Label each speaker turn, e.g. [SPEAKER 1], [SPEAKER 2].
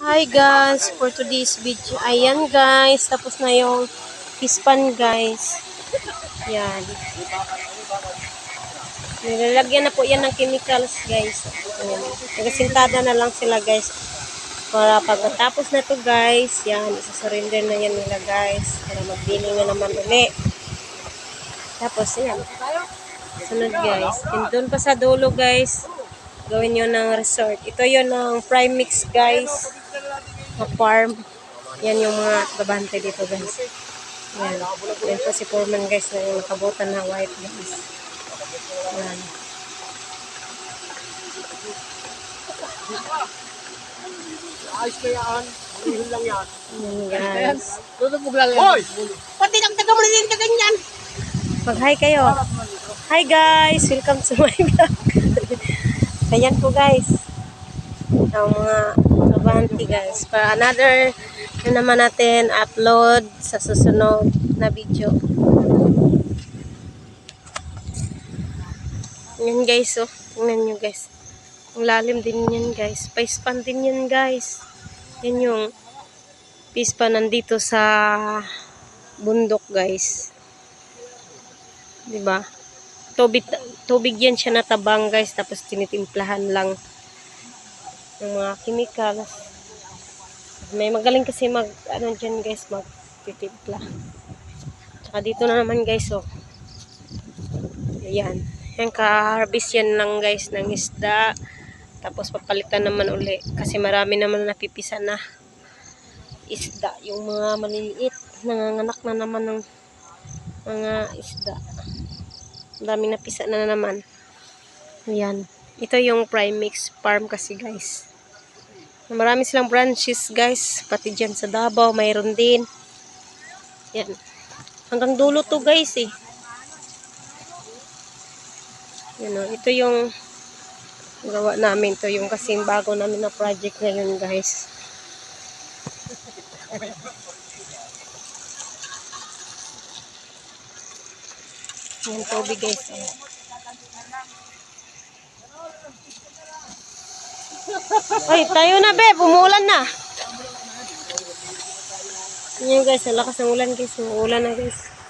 [SPEAKER 1] Hi guys, for today's video, ayan guys, tapos na yung pispan guys. Yan. Nilalagyan na po yan ng chemicals guys. Nagasintada na lang sila guys. Para pag na to guys, yan, isasurrender na yan nila guys. Para magbiling na naman uli. Tapos yan. Sunod guys. And doon pa sa dulo guys, gawin nyo ng resort. Ito yon ng prime mix guys. Na farm. Yan yung mga gabante dito guys. Yan. Yan po si Foreman guys na yung nakabutan na white guys. Yan.
[SPEAKER 2] Ayos kaya yan. Ihil lang yan.
[SPEAKER 1] Yan guys.
[SPEAKER 2] Tutubog lang yan. Hoy! Pati nang taga mo rin ka ganyan.
[SPEAKER 1] Mag-hi kayo. Hi guys! Welcome to my vlog. Ayan po guys. Ang mga kabanti guys. Para another na naman natin upload sa susunod na video. Yan guys oh. Tingnan nyo guys. Ang lalim din yan guys. Paispan din yan guys. Yan yung pispa nandito sa bundok guys. 'di ba? Tubig tubig yan siya natabang guys tapos tinitimplahan lang ng mga chemicals. May magaling kasi mag ano diyan guys mag titimpla. Tsaka dito na naman guys oh. Ayan. Yan ka-harvest yan lang guys ng isda. Tapos papalitan naman uli kasi marami naman napipisa na isda. Yung mga maliliit nanganganak na naman ng mga isda. Daming napisa na naman. Ayan. Ito yung Prime Mix Farm kasi guys. Marami silang branches guys. Pati dyan sa Davao mayroon din. Yan. Hanggang dulo to guys eh. Yan o. Ito yung gawa namin. Ito yung kasing bago namin na project ngayon guys. Yan tubig guys. eh. Ay, tayo na be. Umuulan na. Yan guys. Ang lakas ng ulan guys. Umuulan na guys.